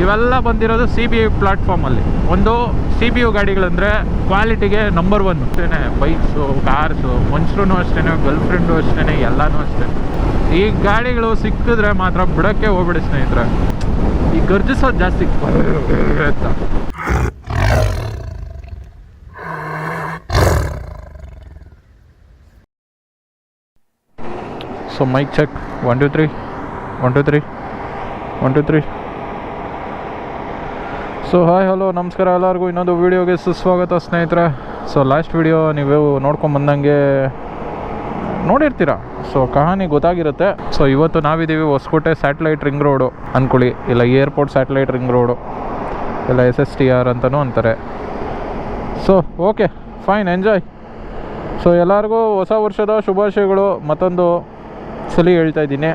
ಇವೆಲ್ಲ ಬಂದಿರೋದು C B U ಪ್ಲಾಟ್ಫಾರ್ಮಲ್ಲಿ ಒಂದು ಸಿ ಬಿ ಯು ಗಾಡಿಗಳಂದರೆ ಕ್ವಾಲಿಟಿಗೆ ನಂಬರ್ ಒನ್ ಅಷ್ಟೇ ಬೈಕ್ಸು ಕಾರ್ಸು ಮನುಷ್ಯರು ಅಷ್ಟೇ ಗರ್ಲ್ ಫ್ರೆಂಡು ಅಷ್ಟೇ ಎಲ್ಲನೂ ಅಷ್ಟೇ. ಈ ಗಾಡಿಗಳು ಸಿಕ್ಕಿದ್ರೆ ಮಾತ್ರ ಬಿಡೋಕ್ಕೆ ಹೋಗ್ಬಿಡಿ ಸ್ನೇಹಿತರೆ. ಈ ಗರ್ಜಿಸೋದು ಜಾಸ್ತಿ. ಅಂತ so mic check one two three one two three one two three so hi hello ನಮಸ್ಕಾರ ಎಲ್ಲರಿಗೂ. ಇನ್ನೊಂದು ವೀಡಿಯೋಗೆ ಸುಸ್ವಾಗತ ಸ್ನೇಹಿತರೆ. ಸೊ ಲಾಸ್ಟ್ ವೀಡಿಯೋ ನೀವು ನೋಡ್ಕೊಂಬಂದಂಗೆ ನೋಡಿರ್ತೀರಾ? ಸೊ ಕಹಾನಿ ಗೊತ್ತಾಗಿರುತ್ತೆ. ಸೊ ಇವತ್ತು ನಾವಿದ್ದೀವಿ ಹೊಸಕೋಟೆ ಸ್ಯಾಟಲೈಟ್ ರಿಂಗ್ ರೋಡು ಅಂದ್ಕೊಳ್ಳಿ ಇಲ್ಲ ಏರ್ಪೋರ್ಟ್ ಸ್ಯಾಟಲೈಟ್ ರಿಂಗ್ ರೋಡು ಇಲ್ಲ ಎಸ್ ಎಸ್ ಟಿ ಆರ್ ಅಂತಲೂ ಅಂತಾರೆ. So okay fine enjoy so ಎಲ್ಲರಿಗೂ ಹೊಸ ವರ್ಷದ ಶುಭಾಶಯಗಳು. ಮತ್ತೊಂದು ಸಲಿ ಹೇಳ್ತಾ ಇದ್ದೀನಿ.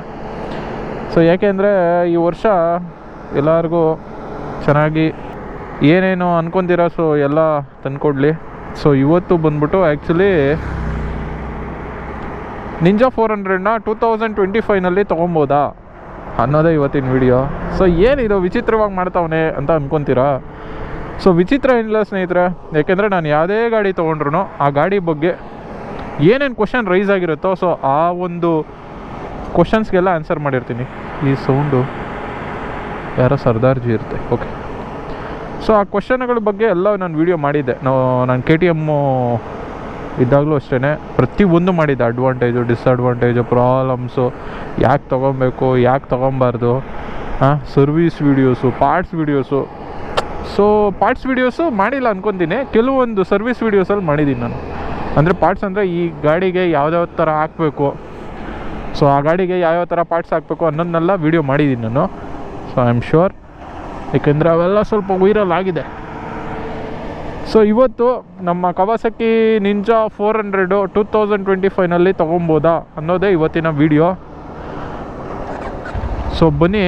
ಸೊ ಯಾಕೆಂದರೆ ಈ ವರ್ಷ ಎಲ್ಲರಿಗೂ ಚೆನ್ನಾಗಿ ಏನೇನು ಅಂದ್ಕೊಂತೀರ ಸೊ ಎಲ್ಲ ತಂದ್ಕೊಡ್ಲಿ. ಸೊ ಇವತ್ತು ಬಂದ್ಬಿಟ್ಟು ಆ್ಯಕ್ಚುಲಿ ನಿಂಜಾ ಫೋರ್ ಹಂಡ್ರೆಡ್ನ ಟೂ ತೌಸಂಡ್ ಟ್ವೆಂಟಿ ಫೈವ್ನಲ್ಲಿ ತೊಗೊಬೋದಾ? ಅನ್ನೋದೇ ಇವತ್ತಿನ ವಿಡಿಯೋ ಸೊ ಏನಿದು ವಿಚಿತ್ರವಾಗಿ ಮಾಡ್ತಾವನೆ ಅಂತ ಅಂದ್ಕೊತೀರಾ ಸೊ ವಿಚಿತ್ರ ಏನಿಲ್ಲ ಸ್ನೇಹಿತರೆ, ಯಾಕೆಂದರೆ ನಾನು ಯಾವುದೇ ಗಾಡಿ ತೊಗೊಂಡ್ರು ಆ ಗಾಡಿ ಬಗ್ಗೆ ಏನೇನು ಕ್ವಶನ್ ರೈಸ್ ಆಗಿರುತ್ತೋ ಸೊ ಆ ಒಂದು ಕ್ವಶನ್ಸ್ಗೆಲ್ಲ ಆನ್ಸರ್ ಮಾಡಿರ್ತೀನಿ. ಈ ಸೌಂಡು ಯಾರೋ ಸರ್ದಾರ್ಜಿ ಇರುತ್ತೆ. ಓಕೆ ಸೊ ಆ ಕ್ವಶನ್ಗಳ ಬಗ್ಗೆ ಎಲ್ಲ ನಾನು ವೀಡಿಯೋ ಮಾಡಿದ್ದೆ. ನಾವು ನಾನು ಕೆ ಟಿ ಎಮ್ಮು ಇದ್ದಾಗಲೂ ಅಷ್ಟೇ ಪ್ರತಿಯೊಂದು ಮಾಡಿದ್ದೆ. ಅಡ್ವಾಂಟೇಜು ಡಿಸ್ಅಡ್ವಾಂಟೇಜು ಪ್ರಾಬ್ಲಮ್ಸು ಯಾಕೆ ತೊಗೊಬೇಕು, ಯಾಕೆ ತೊಗೊಬಾರ್ದು ಹಾಂ service videos parts videos so parts videos ಮಾಡಿಲ್ಲ ಅಂದ್ಕೊಂತೀನಿ ಕೆಲವೊಂದು ಸರ್ವಿಸ್ ವೀಡಿಯೋಸಲ್ಲಿ ಮಾಡಿದ್ದೀನಿ ನಾನು. ಅಂದರೆ ಪಾರ್ಟ್ಸ್ ಅಂದರೆ ಈ ಗಾಡಿಗೆ ಯಾವ್ಯಾವ ಥರ ಹಾಕಬೇಕು. ಸೊ ಆ ಗಾಡಿಗೆ ಯಾವ್ಯಾವ ಥರ ಪಾರ್ಟ್ಸ್ ಹಾಕಬೇಕು ಅನ್ನೋದನ್ನೆಲ್ಲ ವೀಡಿಯೋ ಮಾಡಿದ್ದೀನಿ ನಾನು. ಸೊ ಐ ಆಮ್ ಶ್ಯೂರ್ ಏಕೆಂದರೆ ಅವೆಲ್ಲ ಸ್ವಲ್ಪ ವೈರಲ್ ಆಗಿದೆ. ಸೊ ಇವತ್ತು ನಮ್ಮ Kawasaki Ninja four hundred two thousand twenty ಫೈವ್ನಲ್ಲಿ ತೊಗೊಬೋದಾ ಅನ್ನೋದೇ ಇವತ್ತಿನ ವಿಡಿಯೋ ಸೊ ಬನ್ನಿ.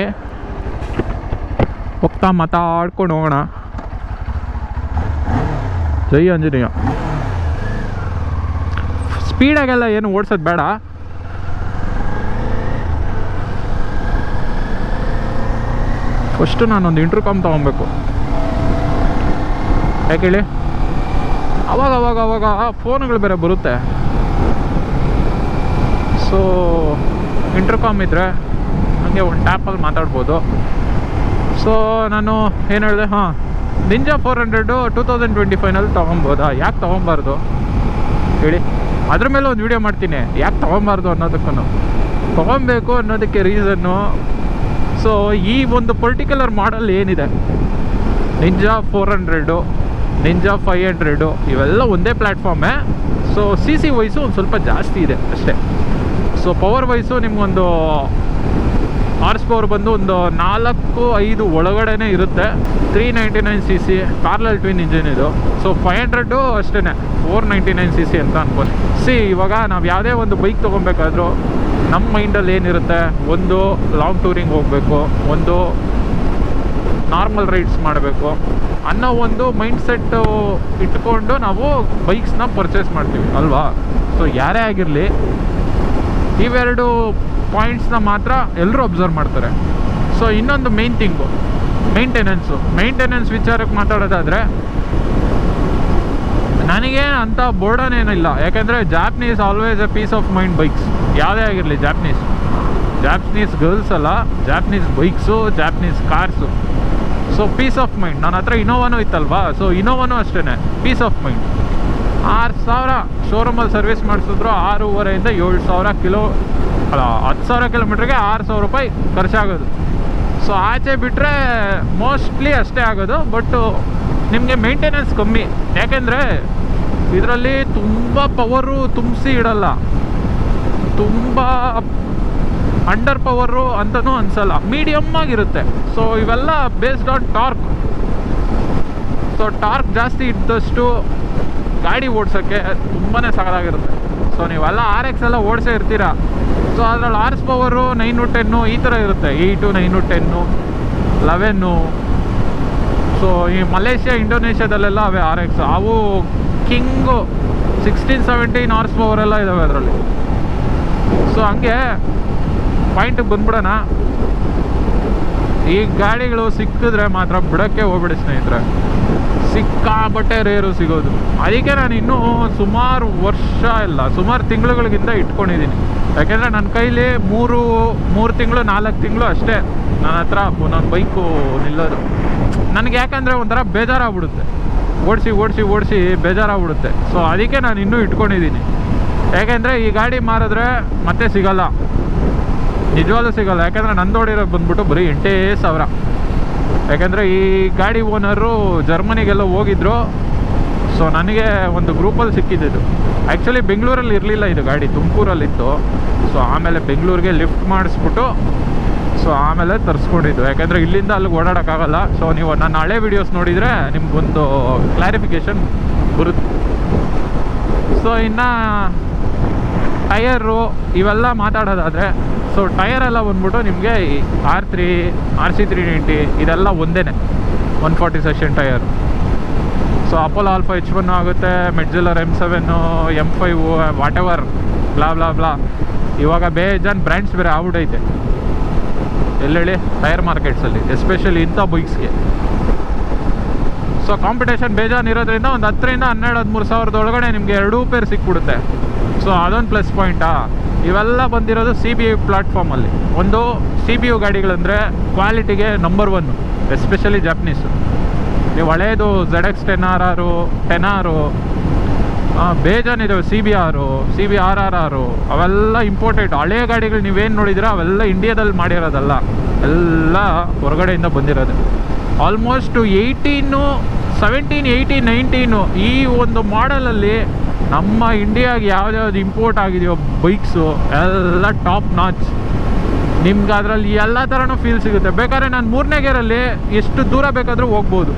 ಹೋಗ್ತಾ ಮಾತಾಡ್ಕೊಂಡು ಹೋಗೋಣ. ಜೈ ಆಂಜನೇಯ. ಸ್ಪೀಡಾಗೆಲ್ಲ ಏನು ಓಡಿಸೋದು ಬೇಡ. ಫಸ್ಟು ನಾನೊಂದು ಇಂಟ್ರ್ಕಾಮ್ ತೊಗೊಬೇಕು. ಯಾಕೆ ಹೇಳಿ? ಅವಾಗ ಅವಾಗ ಅವಾಗ ಫೋನ್ಗಳು ಬೇರೆ ಬರುತ್ತೆ. ಸೊ ಇಂಟರ್ಕಾಮ್ ಇದ್ದರೆ ಹಂಗೆ ಒಂದು ಟ್ಯಾಪಲ್ಲಿ ಮಾತಾಡ್ಬೋದು. ಸೊ ನಾನು ಏನು ಹೇಳಿದೆ? ಹಾಂ Ninja four hundred two thousand twenty finally ತೊಗೊಬೋದಾ? ಯಾಕೆ ತೊಗೊಬಾರ್ದು? ಹೇಳಿ. ಅದ್ರ ಮೇಲೆ ಒಂದು ವೀಡಿಯೋ ಮಾಡ್ತೀನಿ. ಯಾಕೆ ತೊಗೊಬಾರ್ದು ಅನ್ನೋದಕ್ಕೂ ತೊಗೊಬೇಕು ಅನ್ನೋದಕ್ಕೆ ರೀಸನ್ನು ಸೊ ಈ ಒಂದು ಪರ್ಟಿಕ್ಯುಲರ್ ಮಾಡಲ್ ಏನಿದೆ? Ninja four hundred Ninja five hundred ಇವೆಲ್ಲ ಒಂದೇ ಪ್ಲ್ಯಾಟ್ಫಾರ್ಮೇ ಸೊ ಸಿ ಸಿ ವೈಸು ಒಂದು ಸ್ವಲ್ಪ ಜಾಸ್ತಿ ಇದೆ ಅಷ್ಟೇ. ಸೊ ಪವರ್ ವೈಸು ನಿಮಗೊಂದು ಆರ್ಸ್ ಪವರ್ ಬಂದು ಒಂದು ನಾಲ್ಕು ಐದು ಒಳಗಡೆನೇ ಇರುತ್ತೆ. Three ninety nine C C parallel twin engine ಇದು. ಸೊ ಫೈವ್ ಹಂಡ್ರೆಡು ಅಷ್ಟೇ four ninety nine C C ಅಂತ ಅನ್ಕೊಂಡು. ಸಿ ಇವಾಗ ನಾವು ಯಾವುದೇ ಒಂದು ಬೈಕ್ ತೊಗೊಬೇಕಾದ್ರೂ ನಮ್ಮ ಮೈಂಡಲ್ಲಿ ಏನಿರುತ್ತೆ? ಒಂದು ಲಾಂಗ್ ಟೂರಿಂಗ್ ಹೋಗಬೇಕು, ಒಂದು ನಾರ್ಮಲ್ ರೈಡ್ಸ್ ಮಾಡಬೇಕು ಅನ್ನೋ ಒಂದು ಮೈಂಡ್ ಸೆಟ್ಟು ಇಟ್ಕೊಂಡು ನಾವು ಬೈಕ್ಸ್ನ ಪರ್ಚೇಸ್ ಮಾಡ್ತೀವಿ, ಅಲ್ವಾ? ಸೊ ಯಾರೇ ಆಗಿರಲಿ, ಇವೆರಡು ಪಾಯಿಂಟ್ಸ್ನ ಮಾತ್ರ ಎಲ್ಲರೂ ಅಬ್ಸರ್ವ್ ಮಾಡ್ತಾರೆ. ಸೊ ಇನ್ನೊಂದು ಮೇನ್ ಥಿಂಗು ಮೇಂಟೆನೆನ್ಸು ಮೇಂಟೆನೆನ್ಸ್ ವಿಚಾರಕ್ಕೆ ಮಾತಾಡೋದಾದರೆ ನನಗೆ ಅಂಥ ಬೋರ್ಡನ್ ಏನಿಲ್ಲ ಯಾಕೆಂದರೆ Japanese always a peace of mind bikes ಯಾವುದೇ ಆಗಿರಲಿ ಜಾಪ್ನೀಸ್ ಜಾಪ್ನೀಸ್ ಗರ್ಲ್ಸ್ ಅಲ್ಲ Japanese bikes Japanese cars so peace of mind ನನ್ನ ಹತ್ರ ಇನೋವಾನು ಇತ್ತಲ್ವಾ? ಸೊ ಇನೋವಾನು ಅಷ್ಟೇ ಪೀಸ್ ಆಫ್ ಮೈಂಡ್ ಆರು ಸಾವಿರ ಶೋರೂಮಲ್ಲಿ ಸರ್ವಿಸ್ ಮಾಡಿಸಿದ್ರು ಆರೂವರೆಯಿಂದ ಏಳು ಸಾವಿರ ಕಿಲೋ, ಅಲ್ಲ, ಹತ್ತು ಸಾವಿರ ಕಿಲೋಮೀಟ್ರಿಗೆ ಆರು ಸಾವಿರ ರೂಪಾಯಿ ಖರ್ಚಾಗೋದು. ಸೊ ಆಚೆ ಬಿಟ್ಟರೆ ಮೋಸ್ಟ್ಲಿ ಅಷ್ಟೇ ಆಗೋದು. ಬಟ್ಟು ನಿಮಗೆ ಮೇಂಟೆನೆನ್ಸ್ ಕಮ್ಮಿ. ಯಾಕೆಂದರೆ ಇದರಲ್ಲಿ ತುಂಬ ಪವರು ತುಂಬಿಸಿ ಇಡಲ್ಲ. ತುಂಬ ಅಂಡರ್ ಪವರು ಅಂತಲೂ ಅನಿಸಲ್ಲ. ಮೀಡಿಯಮ್ ಆಗಿರುತ್ತೆ. ಸೊ ಇವೆಲ್ಲ based on torque so torque ಜಾಸ್ತಿ ಇದ್ದಷ್ಟು ಗಾಡಿ ಓಡಿಸೋಕ್ಕೆ ತುಂಬಾ ಸಗದಾಗಿರುತ್ತೆ ಸೊ ನೀವೆಲ್ಲ ಆರ್ ಎಕ್ಸ್ ಎಲ್ಲ ಓಡಿಸೇ ಇರ್ತೀರ? ಸೊ ಅದರಲ್ಲಿ R S power nine ten ಈ ಥರ ಇರುತ್ತೆ. Eight nine ten eleven so ಈ ಮಲೇಷ್ಯಾ, ಇಂಡೋನೇಷ್ಯಾದಲ್ಲೆಲ್ಲ ಅವೇ ಆರ್ ಎಕ್ಸ್ ಅವು king sixteen seventeen horse power ಎಲ್ಲ ಇದ್ದಾವೆ ಅದರಲ್ಲಿ. ಸೊ ಹಂಗೆ ಪಾಯಿಂಟಿಗೆ ಬಂದ್ಬಿಡೋಣ. ಈ ಗಾಡಿಗಳು ಸಿಕ್ಕಿದ್ರೆ ಮಾತ್ರ ಬಿಡೋಕ್ಕೆ ಹೋಗ್ಬಿಡಿ ಸ್ನೇಹಿತರೆ. ಸಿಕ್ಕಾಬಟ್ಟೆ ರೇರು ಸಿಗೋದು. ಅದಕ್ಕೆ ನಾನು ಇನ್ನೂ ಸುಮಾರು ವರ್ಷ ಇಲ್ಲ, ಸುಮಾರು ತಿಂಗಳುಗಳಿಗಿಂತ ಇಟ್ಕೊಂಡಿದ್ದೀನಿ. ಯಾಕೆಂದರೆ ನನ್ನ ಕೈಲಿ ಮೂರು ಮೂರು ತಿಂಗಳು, ನಾಲ್ಕು ತಿಂಗಳು ಅಷ್ಟೇ. ನನ್ನ ಹತ್ರ, ನನ್ನ ಬೈಕು ನಿಲ್ಲೋದು. ನನಗೆ ಯಾಕಂದರೆ ಒಂಥರ ಬೇಜಾರಾಗ್ಬಿಡುತ್ತೆ. ಓಡಿಸಿ ಓಡಿಸಿ ಓಡಿಸಿ ಬೇಜಾರಾಗ್ಬಿಡುತ್ತೆ. ಸೊ ಅದಕ್ಕೆ ನಾನು ಇನ್ನೂ ಇಟ್ಕೊಂಡಿದ್ದೀನಿ. ಯಾಕೆಂದರೆ ಈ ಗಾಡಿ ಮಾರಿದ್ರೆ ಮತ್ತೆ ಸಿಗಲ್ಲ. ನಿಜವಾಗ್ಲೂ ಸಿಗಲ್ಲ. ಯಾಕೆಂದರೆ ನಂದೋಡಿರೋದು ಬಂದ್ಬಿಟ್ಟು ಬರೀ ಎಂಟೇ ಸಾವಿರ. ಯಾಕೆಂದರೆ ಈ ಗಾಡಿ ಓನರು ಜರ್ಮನಿಗೆಲ್ಲ ಹೋಗಿದ್ರು. ಸೊ ನನಗೆ ಒಂದು ಗ್ರೂಪಲ್ಲಿ ಸಿಕ್ಕಿದ್ದು ಆ್ಯಕ್ಚುಲಿ ಬೆಂಗಳೂರಲ್ಲಿ ಇರಲಿಲ್ಲ ಇದು ಗಾಡಿ. ತುಮಕೂರಲ್ಲಿತ್ತು. ಸೊ ಆಮೇಲೆ ಬೆಂಗಳೂರಿಗೆ ಲಿಫ್ಟ್ ಮಾಡಿಸ್ಬಿಟ್ಟು ಸೊ ಆಮೇಲೆ ತರಿಸ್ಕೊಂಡಿದ್ದು. ಯಾಕಂದರೆ ಇಲ್ಲಿಂದ ಅಲ್ಲಿಗೆ ಓಡಾಡೋಕ್ಕಾಗಲ್ಲ. ಸೊ ನೀವು ನನ್ನ ಹಳೆ ವೀಡಿಯೋಸ್ ನೋಡಿದರೆ ನಿಮ್ಗೊಂದು ಕ್ಲಾರಿಫಿಕೇಷನ್ ಬರುತ್ತೆ. ಸೊ ಇನ್ನು ಟಯರು ಇವೆಲ್ಲ ಮಾತಾಡೋದಾದರೆ ಸೊ ಟಯರೆಲ್ಲ ಬಂದ್ಬಿಟ್ಟು ನಿಮಗೆ R three R C three ninety ಇದೆಲ್ಲ ಒಂದೇ one forty section tyre so Apollo Alpha H one ಆಗುತ್ತೆ Metzeler M seven M five whatever blah blah blah ಇವಾಗ ಬೇಜಾನ್ ಬ್ರ್ಯಾಂಡ್ಸ್ ಬೇರೆ ಆಗ್ಬಿಟ್ಟೈತೆ ಎಲ್ಲೇಳಿ ಟೈರ್ ಮಾರ್ಕೆಟ್ಸಲ್ಲಿ ಎಸ್ಪೆಷಲಿ ಇಂಥ ಬೈಕ್ಸ್ಗೆ ಸೊ ಕಾಂಪಿಟೇಷನ್ ಬೇಜಾನ್ ಇರೋದ್ರಿಂದ ಒಂದು ಹತ್ತರಿಂದ ಹನ್ನೆರಡು, ಹದಿಮೂರು ಸಾವಿರದ ಒಳಗಡೆ ನಿಮಗೆ ಎರಡೂ ಪೇರ್ ಸಿಕ್ಬಿಡುತ್ತೆ. ಸೊ ಅದೊಂದು ಪ್ಲಸ್ ಪಾಯಿಂಟಾ ಇವೆಲ್ಲ ಬಂದಿರೋದು ಸಿ ಬಿ ಯು ಪ್ಲಾಟ್ಫಾರ್ಮಲ್ಲಿ ಒಂದು ಸಿ ಬಿ ಯು ಗಾಡಿಗಳಂದರೆ ಕ್ವಾಲಿಟಿಗೆ ನಂಬರ್ ಒನ್ನು ಎಸ್ಪೆಷಲಿ ಜಪ್ನೀಸು ನೀವು ಹಳೇದು Z X ten R R ten R ಬೇಜಾನಿದಾವೆ C B R, C B R R R, ಅವೆಲ್ಲ ಇಂಪೋರ್ಟೆಡ್ ಹಳೆ ಗಾಡಿಗಳು ನೀವೇನು ನೋಡಿದ್ರೆ ಅವೆಲ್ಲ ಇಂಡಿಯಾದಲ್ಲಿ ಮಾಡಿರೋದಲ್ಲ. ಎಲ್ಲ ಹೊರಗಡೆಯಿಂದ ಬಂದಿರೋದು. Almost eighteen seventeen eighteen nineteen ಈ ಒಂದು ಮಾಡಲಲ್ಲಿ ನಮ್ಮ ಇಂಡಿಯಾಗೆ ಯಾವ್ದ್ಯಾವ್ದು ಇಂಪೋರ್ಟ್ ಆಗಿದೆಯೋ ಬೈಕ್ಸು ಎಲ್ಲ ಟಾಪ್ ನಾಚ್ ನಿಮ್ಗೆ ಅದರಲ್ಲಿ ಎಲ್ಲ ಥರನೂ ಫೀಲ್ ಸಿಗುತ್ತೆ. ಬೇಕಾದ್ರೆ ನಾನು ಮೂರನೇ ಗೇರಲ್ಲಿ ಎಷ್ಟು ದೂರ ಬೇಕಾದರೂ ಹೋಗ್ಬೋದು.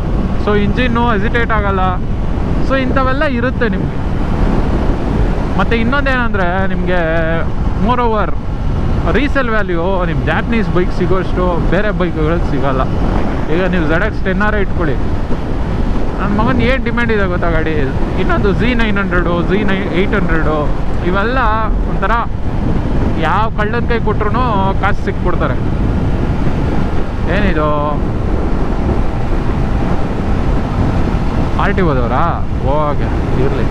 ಸೊ ಇಂಜಿನ್ನು ಹೆಸಿಟೇಟ್ ಆಗಲ್ಲ. ಸೊ ಇಂಥವೆಲ್ಲ ಇರುತ್ತೆ ನಿಮಗೆ. ಮತ್ತು ಇನ್ನೊಂದೇನಂದರೆ ನಿಮಗೆ ಮೋರ್ ಓವರ್ ರೀಸೇಲ್ ವ್ಯಾಲ್ಯೂ ನಿಮ್ಮ ಜಾಪನೀಸ್ ಬೈಕ್ ಸಿಗೋಷ್ಟು ಬೇರೆ ಬೈಕ್ಗಳಿಗೆ ಸಿಗೋಲ್ಲ. ಈಗ ನೀವು ಝಡ್ ಎಕ್ಸ್ ಟೆನ್ ಆರ್ ಇಟ್ಕೊಳ್ಳಿ. ನನ್ನ ಮಗನ ಏನು ಡಿಮ್ಯಾಂಡ್ ಇದೆ ಗೊತ್ತಾ ಗಾಡಿ? ಇನ್ನೊಂದು ಝಿ ನೈನ್ ಹಂಡ್ರೆಡು ಝಿ ನೈ ಏಯ್ಟ್ ಹಂಡ್ರೆಡು ಇವೆಲ್ಲ ಒಂಥರ ಯಾವ ಕಳ್ಳನ ಕೈ ಕೊಟ್ರು ಕಾಸು ಸಿಕ್ಬಿಡ್ತಾರೆ. ಏನಿದು? ಆರ್ ಟಿ ಓದವರಾ ಓಕೆ ಇರಲಿ.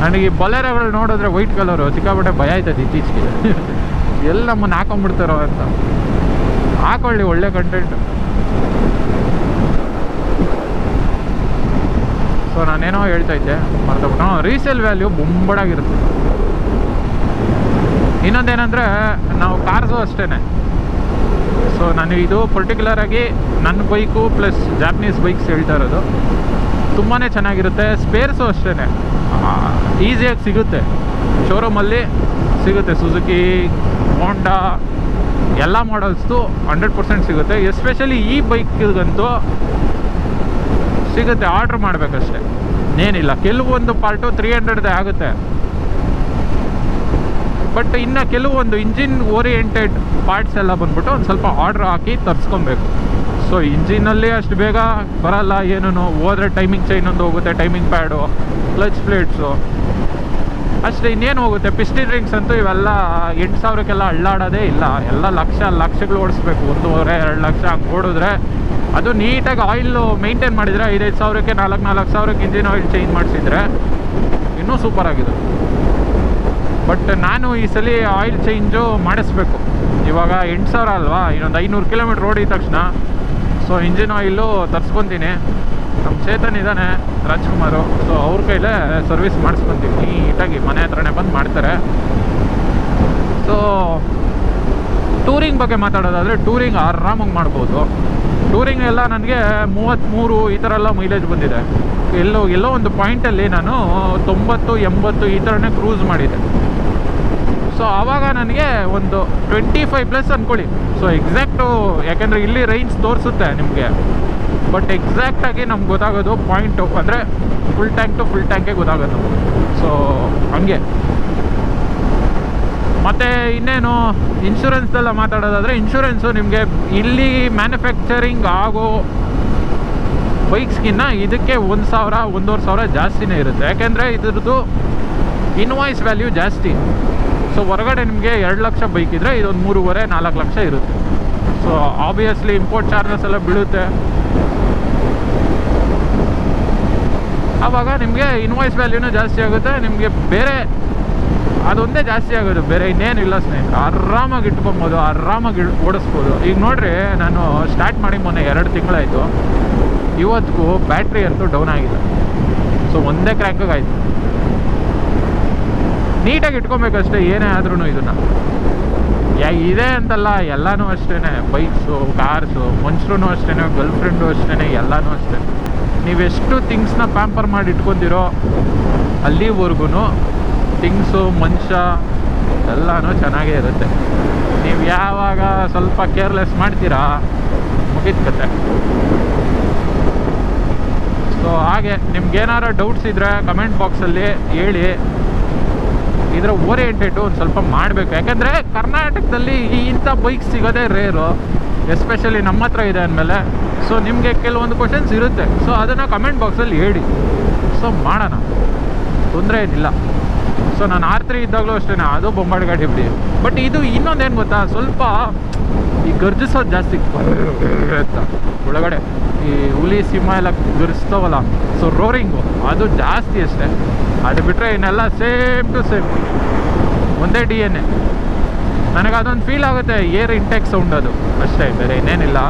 ನನಗೆ ಬೊಲೆರೋಗಳು ನೋಡಿದ್ರೆ ವೈಟ್ ಕಲರು, ಸಿಕ್ಕಾಪಟ್ಟೆ ಭಯ ಆಯ್ತದೆ ಇತ್ತೀಚೆಗೆ. ಎಲ್ಲ ನಮ್ಮನ್ನು ಹಾಕೊಂಡ್ಬಿಡ್ತಾರೋ ಅಂತ. ಹಾಕೊಳ್ಳಿ, ಒಳ್ಳೆ ಕಂಟೆಂಟ್ ಸೊ ನಾನೇನೋ ಹೇಳ್ತಾ ಇದ್ದೆ ಮರ್ತಬಿಟ್ಟು ರೀಸೇಲ್ ವ್ಯಾಲ್ಯೂ ಬೊಂಬಡಾಗಿರುತ್ತೆ. ಇನ್ನೊಂದೇನೆಂದರೆ, ನಾವು ಕಾರ್ಸು ಅಷ್ಟೇ ಸೊ ನಾನು ಇದು ಪರ್ಟಿಕ್ಯುಲರ್ ಆಗಿ ನನ್ನ ಬೈಕು ಪ್ಲಸ್ ಜಾಪನೀಸ್ ಬೈಕ್ಸ್ ಹೇಳ್ತಾ ಇರೋದು. ತುಂಬಾ ಚೆನ್ನಾಗಿರುತ್ತೆ. ಸ್ಪೇರ್ಸು ಅಷ್ಟೇ ಈಸಿಯಾಗಿ ಸಿಗುತ್ತೆ. ಶೋರೂಮಲ್ಲಿ ಸಿಗುತ್ತೆ. ಸುಜುಕಿ ಹೋಂಡಾ ಎಲ್ಲ ಮಾಡಲ್ಸ್ದು ಹಂಡ್ರೆಡ್ ಪರ್ಸೆಂಟ್ ಸಿಗುತ್ತೆ. ಎಸ್ಪೆಷಲಿ ಈ ಬೈಕ್ಗಂತೂ ಸಿಗುತ್ತೆ. ಆರ್ಡ್ರ್ ಮಾಡಬೇಕಷ್ಟೆ. ಏನಿಲ್ಲ. ಕೆಲವೊಂದು ಪಾರ್ಟು ತ್ರೀ ಹಂಡ್ರೆಡ್ದೇ ಆಗುತ್ತೆ. ಬಟ್ ಇನ್ನು ಕೆಲವೊಂದು ಇಂಜಿನ್ ಓರಿಯೆಂಟೆಡ್ ಪಾರ್ಟ್ಸ್ ಎಲ್ಲ ಬಂದ್ಬಿಟ್ಟು ಒಂದು ಸ್ವಲ್ಪ ಆರ್ಡ್ರ್ ಹಾಕಿ ತರಿಸ್ಕೊಬೇಕು. ಸೊ ಇಂಜಿನಲ್ಲಿ ಅಷ್ಟು ಬೇಗ ಬರಲ್ಲ ಏನೂ ಹೋದ್ರೆ ಟೈಮಿಂಗ್ ಚೈನ್ ಒಂದು ಹೋಗುತ್ತೆ ಟೈಮಿಂಗ್ ಪ್ಯಾಡು ಕ್ಲಚ್ ಪ್ಲೇಟ್ಸು ಅಷ್ಟೇ, ಇನ್ನೇನು ಹೋಗುತ್ತೆ? ಪಿಸ್ಟಿನ್ ರಿಂಗ್ಸ್ ಅಂತೂ ಇವೆಲ್ಲ ಎಂಟು ಸಾವಿರಕ್ಕೆಲ್ಲ ಅಳ್ಳಾಡೋದೇ ಇಲ್ಲ. ಎಲ್ಲ ಲಕ್ಷ, ಲಕ್ಷಗಳು ಓಡಿಸ್ಬೇಕು. ಒಂದೂವರೆ, ಎರಡು ಲಕ್ಷ ಹಂಗೆ ಓಡಿದ್ರೆ ಅದು ನೀಟಾಗಿ ಆಯಿಲ್ ಮೇಂಟೈನ್ ಮಾಡಿದರೆ ಐದೈದು ಸಾವಿರಕ್ಕೆ ನಾಲ್ಕು ನಾಲ್ಕು ಸಾವಿರಕ್ಕೆ ಇಂಜಿನ್ ಆಯಿಲ್ ಚೇಂಜ್ ಮಾಡಿಸಿದ್ರೆ ಇನ್ನೂ ಸೂಪರ್ ಆಗಿದೆ. ಬಟ್ ನಾನು ಈ ಸಲ ಆಯಿಲ್ ಚೇಂಜು ಮಾಡಿಸ್ಬೇಕು. ಇವಾಗ ಎಂಟು ಸಾವಿರ ಅಲ್ವಾ? ಇನ್ನೊಂದು ಐನೂರು ಕಿಲೋಮೀಟ್ರ್ ಓಡಿದ ತಕ್ಷಣ ಸೊ ಇಂಜಿನ್ ಆಯಿಲು ತರಿಸ್ಕೊತೀನಿ. ನಮ್ಮ ಚೇತನ್ ಇದ್ದಾನೆ ರಾಜ್ಕುಮಾರು. ಸೊ ಅವ್ರ ಕೈಲೇ ಸರ್ವಿಸ್ ಮಾಡಿಸ್ಕೊತೀವಿ. ನೀಟಾಗಿ ಮನೆ ಹತ್ರನೇ ಬಂದು ಮಾಡ್ತಾರೆ. ಸೊ ಟೂರಿಂಗ್ ಬಗ್ಗೆ ಮಾತಾಡೋದಾದರೆ ಟೂರಿಂಗ್ ಆರಾಮಾಗಿ ಮಾಡ್ಬೋದು. ಟೂರಿಂಗ್ ಎಲ್ಲ ನನಗೆ ಮೂವತ್ತ್ಮೂರು ಈ ಥರ ಎಲ್ಲ ಮೈಲೇಜ್ ಬಂದಿದೆ. ಎಲ್ಲೋ ಎಲ್ಲೋ ಒಂದು ಪಾಯಿಂಟಲ್ಲಿ ನಾನು ತೊಂಬತ್ತು, ಎಂಬತ್ತು ಈ ಥರನೇ ಕ್ರೂಸ್ ಮಾಡಿದ್ದೆ ಸೊ ಆವಾಗ ನನಗೆ ಒಂದು ಟ್ವೆಂಟಿ ಫೈವ್ ಪ್ಲಸ್ ಅಂದ್ಕೊಳ್ಳಿ ಸೊ ಎಕ್ಸಾಕ್ಟು ಯಾಕೆಂದರೆ ಇಲ್ಲಿ ರೇಂಜ್ ತೋರಿಸುತ್ತೆ ನಿಮಗೆ. ಬಟ್ ಎಕ್ಸಾಕ್ಟಾಗಿ ನಮ್ಗೆ ಗೊತ್ತಾಗೋದು ಪಾಯಿಂಟು ಅಂದರೆ ಫುಲ್ ಟ್ಯಾಂಕ್ ಟು ಫುಲ್ ಟ್ಯಾಂಕೇ ಗೊತ್ತಾಗೋದು. ಸೊ ಹಂಗೆ. ಮತ್ತು ಇನ್ನೇನು ಇನ್ಶೂರೆನ್ಸ್ದೆಲ್ಲ ಮಾತಾಡೋದಾದರೆ ಇನ್ಶೂರೆನ್ಸು ನಿಮಗೆ ಇಲ್ಲಿ ಮ್ಯಾನುಫ್ಯಾಕ್ಚರಿಂಗ್ ಆಗೋ ಬೈಕ್ಸ್ಗಿನ್ನ ಇದಕ್ಕೆ ಒಂದು ಸಾವಿರ, ಒಂದೂವರೆ ಸಾವಿರ ಜಾಸ್ತಿನೇ ಇರುತ್ತೆ. ಯಾಕೆಂದರೆ ಇದ್ರದ್ದು ಇನ್ವಾಯ್ಸ್ ವ್ಯಾಲ್ಯೂ ಜಾಸ್ತಿ. ಸೊ ಹೊರಗಡೆ ನಿಮಗೆ ಎರಡು ಲಕ್ಷ ಬೈಕ್ ಇದ್ದರೆ ಇದೊಂದು ಮೂರುವರೆ, ನಾಲ್ಕು ಲಕ್ಷ ಇರುತ್ತೆ. ಸೊ ಆಬ್ವಿಯಸ್ಲಿ ಇಂಪೋರ್ಟ್ ಚಾರ್ಜಸ್ ಎಲ್ಲ ಬೀಳುತ್ತೆ. ಆವಾಗ ನಿಮಗೆ ಇನ್ವಾಯ್ಸ್ ವ್ಯಾಲ್ಯೂನೂ ಜಾಸ್ತಿ ಆಗುತ್ತೆ, ನಿಮಗೆ ಬೇರೆ ಅದೊಂದೇ ಜಾಸ್ತಿ ಆಗೋದು, ಬೇರೆ ಇನ್ನೇನಿಲ್ಲ ಸ್ನೇಹಿತರೆ. ಆರಾಮಾಗಿ ಇಟ್ಕೊಬೋದು, ಆರಾಮಾಗಿ ಓಡಿಸ್ಬೋದು. ಈಗ ನೋಡಿರಿ, ನಾನು ಸ್ಟಾರ್ಟ್ ಮಾಡಿ ಮೊನ್ನೆ ಎರಡು ತಿಂಗಳಾಯಿತು. ಇವತ್ತಿಗೂ ಬ್ಯಾಟ್ರಿ ಅಂತೂ ಡೌನ್ ಆಗಿದೆ ಸೊ ಒಂದೇ ಕ್ರ್ಯಾಂಕಾಗಿ ನೀಟಾಗಿ ಇಟ್ಕೊಬೇಕಷ್ಟೇ, ಏನೇ ಆದ್ರೂ ಇದನ್ನು. ಇದೆ ಅಂತಲ್ಲ, ಎಲ್ಲನೂ ಅಷ್ಟೇ ಬೈಕ್ಸು ಕಾರ್ಸು ಮನುಷ್ಯರು ಅಷ್ಟೇ ಗರ್ಲ್ ಫ್ರೆಂಡು ಅಷ್ಟೇ ಎಲ್ಲನೂ ಅಷ್ಟೇ. ನೀವೆಷ್ಟು ಥಿಂಗ್ಸ್ನ ಪ್ಯಾಂಪರ್ ಮಾಡಿ ಇಟ್ಕೊತೀರೋ ಅಲ್ಲಿವರೆಗೂ ಥಿಂಗ್ಸು ಮನುಷ್ಯ, ಎಲ್ಲನೂ ಚೆನ್ನಾಗೇ ಇರುತ್ತೆ. ನೀವು ಯಾವಾಗ ಸ್ವಲ್ಪ ಕೇರ್ಲೆಸ್ ಮಾಡ್ತೀರಾ ಮುಗಿದ ಕತೆ. ಸೊ ಹಾಗೆ, ನಿಮ್ಗೇನಾರು ಡೌಟ್ಸ್ ಇದ್ದರೆ ಕಮೆಂಟ್ ಬಾಕ್ಸಲ್ಲಿ ಹೇಳಿ. ಇದರ ಓರಿಯೆಂಟೆಡ್ ಒಂದು ಸ್ವಲ್ಪ ಮಾಡಬೇಕು. ಯಾಕೆಂದರೆ ಕರ್ನಾಟಕದಲ್ಲಿ ಈ ಇಂಥ ಬೈಕ್ ಸಿಗೋದೇ ರೇರು ಎಸ್ಪೆಷಲಿ ನಮ್ಮ ಹತ್ರ ಇದೆ ಅಂದಮೇಲೆ. ಸೊ ನಿಮಗೆ ಕೆಲವೊಂದು ಕ್ವಶನ್ಸ್ ಇರುತ್ತೆ. ಸೊ ಅದನ್ನು ಕಮೆಂಟ್ ಬಾಕ್ಸಲ್ಲಿ ಹೇಳಿ. ಸೊ ಮಾಡೋಣ. ತೊಂದರೆ ಏನಿಲ್ಲ. ಸೊ ನಾನು ಆರ್ ತ್ರೀ ಇದ್ದಾಗಲೂ ಅಷ್ಟೇ ಅದು ಬೊಂಬಾಡಿ ಗಾಡಿ ಬಿಡಿ. ಬಟ್ ಇದು ಇನ್ನೊಂದೇನು ಗೊತ್ತಾ? ಸ್ವಲ್ಪ ಈ ಗರ್ಜಿಸೋದು ಜಾಸ್ತಿ. ಒಳಗಡೆ. ಈ ಹುಲಿ ಸಿಂಹ ಎಲ್ಲ ಗರ್ಜಿಸ್ತಾವಲ್ಲ ಸೊ ರೋರಿಂಗು ಅದು ಜಾಸ್ತಿ ಅಷ್ಟೇ. ಅದು ಬಿಟ್ಟರೆ ಇನ್ನೆಲ್ಲ ಸೇಮ್ ಟು ಸೇಮ್ ಒಂದೇ ಡಿ ಎನ್ ಎ ನನಗೆ ಅದೊಂದು ಫೀಲ್ ಆಗುತ್ತೆ, ಏರ್ ಇಂಟೆಕ್ ಸೌಂಡ್ ಅದು. ಅಷ್ಟೇ, ಬೇರೆ ಇನ್ನೇನಿಲ್ಲ.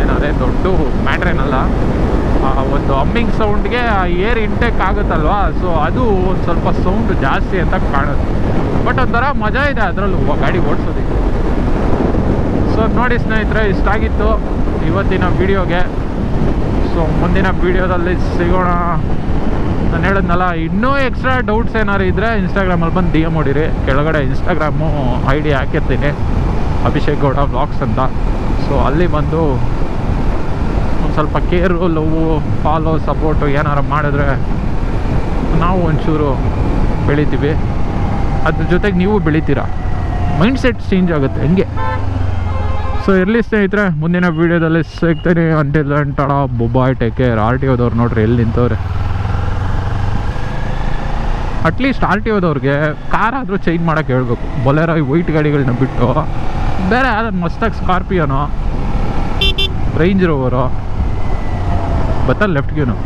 ಏನು ಅದೇ ದೊಡ್ಡ ಮ್ಯಾಟ್ರ್ ಏನಲ್ಲ. ಆ ಒಂದು ಅಮ್ಮಿಂಗ್ ಸೌಂಡ್ಗೆ ಆ ಏರ್ ಇಂಟೆಕ್ ಆಗುತ್ತಲ್ವಾ? ಸೊ ಅದು ಒಂದು ಸ್ವಲ್ಪ ಸೌಂಡ್ ಜಾಸ್ತಿ ಅಂತ ಕಾಣುತ್ತೆ. ಬಟ್ ಒಂಥರ ಮಜಾ ಇದೆ ಅದರಲ್ಲೂ. ಗಾಡಿ ಓಡಿಸೋದಕ್ಕೆ. ಸೊ ನೋಡಿ ಸ್ನೇಹಿತರೆ, ಇಷ್ಟಾಗಿತ್ತು ಇವತ್ತಿನ ವಿಡಿಯೋಗೆ ಸೊ ಮುಂದಿನ ವೀಡಿಯೋದಲ್ಲಿ ಸಿಗೋಣ. ನಾನು ಹೇಳಿದ್ನಲ್ಲ, ಇನ್ನೂ ಎಕ್ಸ್ಟ್ರಾ ಡೌಟ್ಸ್ ಏನಾರು ಇದ್ದರೆ ಇನ್ಸ್ಟಾಗ್ರಾಮಲ್ಲಿ ಬಂದು ಡಿ ಎಂ ಹೊಡಿರಿ ಕೆಳಗಡೆ ಇನ್ಸ್ಟಾಗ್ರಾಮು ಐ ಡಿ ಹಾಕಿರ್ತೀನಿ. ಅಭಿಷೇಕ್ ಗೌಡ ಬ್ಲಾಗ್ಸ್ ಅಂತ. ಸೊ ಅಲ್ಲಿ ಬಂದು ಒಂದು ಸ್ವಲ್ಪ ಕೇರು ಲವ್ ಫಾಲೋ ಸಪೋರ್ಟು ಏನಾರು ಮಾಡಿದ್ರೆ ನಾವು ಒಂಚೂರು ಬೆಳಿತೀವಿ. ಅದ್ರ ಜೊತೆಗೆ ನೀವು ಬೆಳಿತೀರಾ. ಮೈಂಡ್ ಸೆಟ್ ಚೇಂಜ್ ಆಗುತ್ತೆ. ಹಂಗೆ. ಸೊ ಇರಲಿ ಸ್ನೇಹಿತರೆ, ಮುಂದಿನ ವೀಡಿಯೋದಲ್ಲಿ ಸಿಗ್ತೀನಿ. Until then bye bye take care R T ಓದವ್ರು ನೋಡ್ರಿ, ಎಲ್ಲಿ ನಿಂತವ್ರೆ. ಅಟ್ಲೀಸ್ಟ್ ಆರ್ ಟಿ ಓದವ್ರಿಗೆ ಕಾರ್ ಆದರೂ ಚೇಂಜ್ ಮಾಡೋಕೆ ಹೇಳ್ಬೇಕು. ಬೊಲೆರೋ ಈ ವೈಟ್ ಗಾಡಿಗಳನ್ನ ಬಿಟ್ಟು. ಬೇರೆ ಯಾವ್ದು ಮಸ್ತಾಗಿ ಸ್ಕಾರ್ಪಿಯೋನೋ ರೇಂಜ್ ರೋವರು ಬತ್ತಲ್ಲಿ ಲೆಫ್ಟ್ಗೇನು